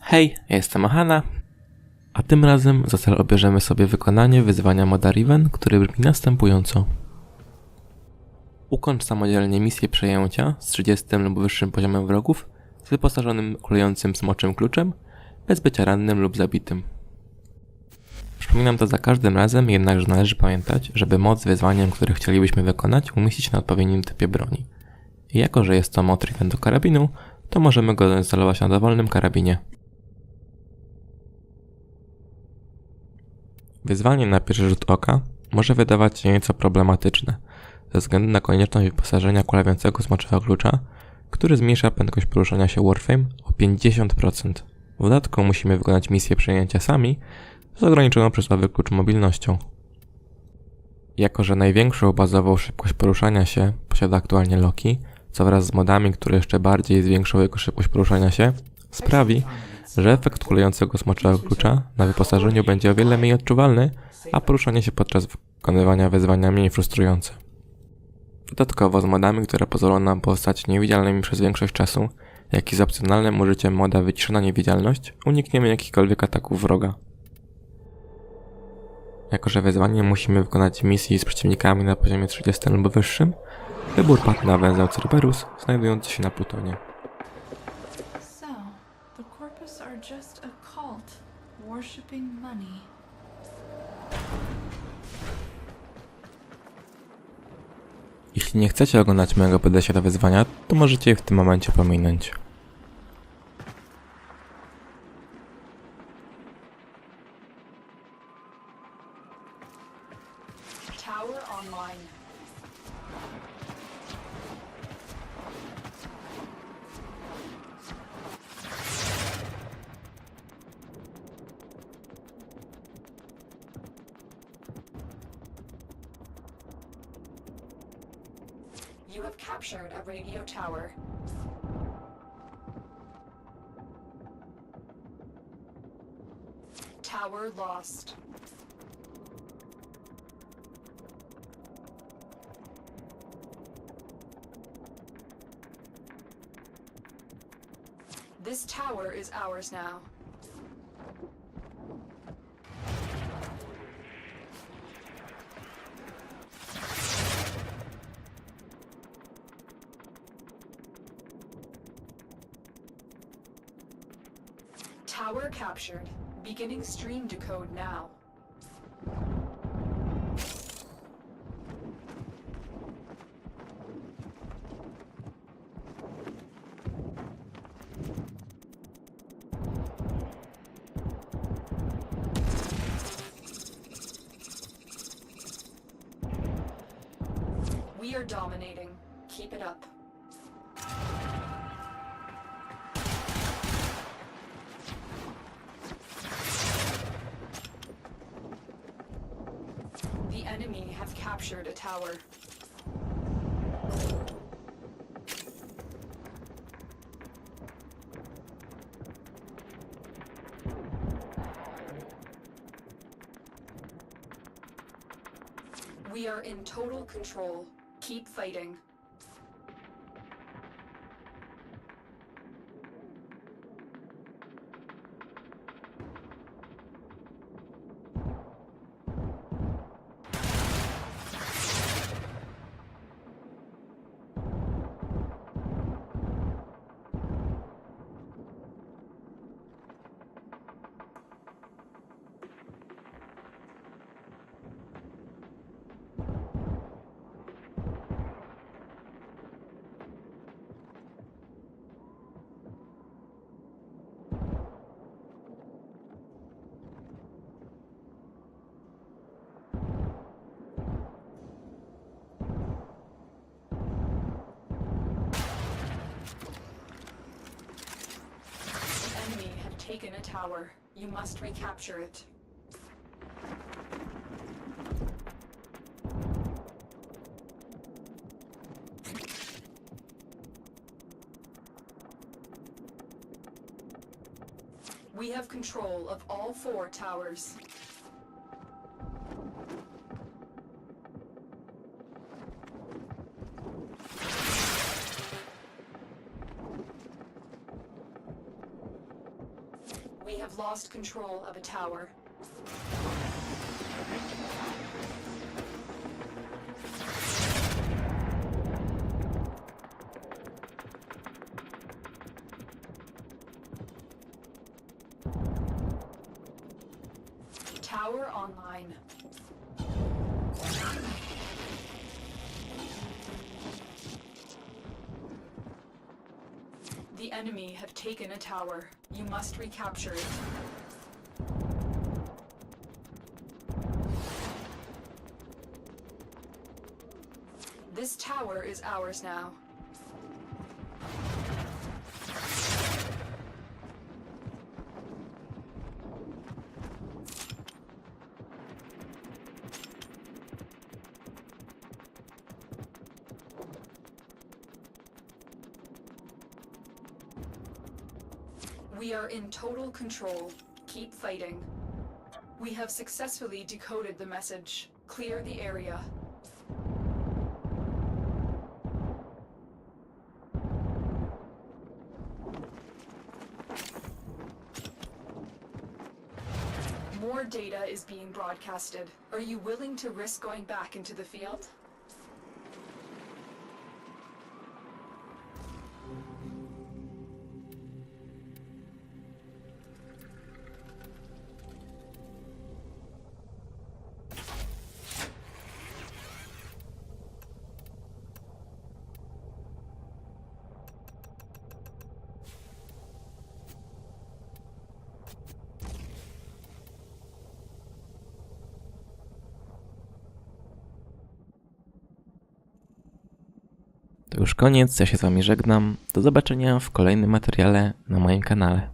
Hej, ja jestem Ohana, a tym razem za cel obierzemy sobie wykonanie wyzwania moda Riven, który brzmi następująco. Ukończ samodzielnie misję przejęcia z 30 lub wyższym poziomem wrogów z wyposażonym kulejącym smoczym kluczem, bez bycia rannym lub zabitym. Przypominam to za każdym razem, jednakże należy pamiętać, żeby moc z wyzwaniem, które chcielibyśmy wykonać, umieścić na odpowiednim typie broni. I jako, że jest to mod do karabinu, to możemy go zainstalować na dowolnym karabinie. Wyzwanie na pierwszy rzut oka może wydawać się nieco problematyczne, ze względu na konieczność wyposażenia kulawiącego smoczego klucza, który zmniejsza prędkość poruszania się Warframe o 50%. W dodatku musimy wykonać misję przejęcia sami z ograniczoną przez nowy klucz mobilnością. Jako, że największą bazową szybkość poruszania się posiada aktualnie Loki, co wraz z modami, które jeszcze bardziej zwiększą jego szybkość poruszania się, sprawi, że efekt kulejącego smoczego klucza na wyposażeniu będzie o wiele mniej odczuwalny, a poruszanie się podczas wykonywania wyzwania mniej frustrujące. Dodatkowo z modami, które pozwolą nam pozostać niewidzialnymi przez większość czasu, jak i z opcjonalnym użyciem moda wyciszona niewidzialność, unikniemy jakichkolwiek ataków wroga. Jako, że wyzwanie musimy wykonać misji z przeciwnikami na poziomie 30 lub wyższym, wybór padł na węzeł Cerberus, znajdujący się na Plutonie. Money. Jeśli nie chcecie oglądać mojego podejścia do wyzwania, to możecie je w tym momencie pominąć. Tower online. You have captured a radio tower. Tower lost. This tower is ours now. Tower captured. Beginning stream decode now. We are dominating. Keep it up. The enemy have captured a tower. We are in total control. Keep fighting. The enemy have taken a tower. You must recapture it. We have control of all four towers. Have lost control of a tower. Tower online. Enemy have taken a tower. You must recapture it. This tower is ours now. We are in total control. Keep fighting. We have successfully decoded the message. Clear the area. More data is being broadcasted. Are you willing to risk going back into the field? To już koniec, ja się z wami żegnam. Do zobaczenia w kolejnym materiale na moim kanale.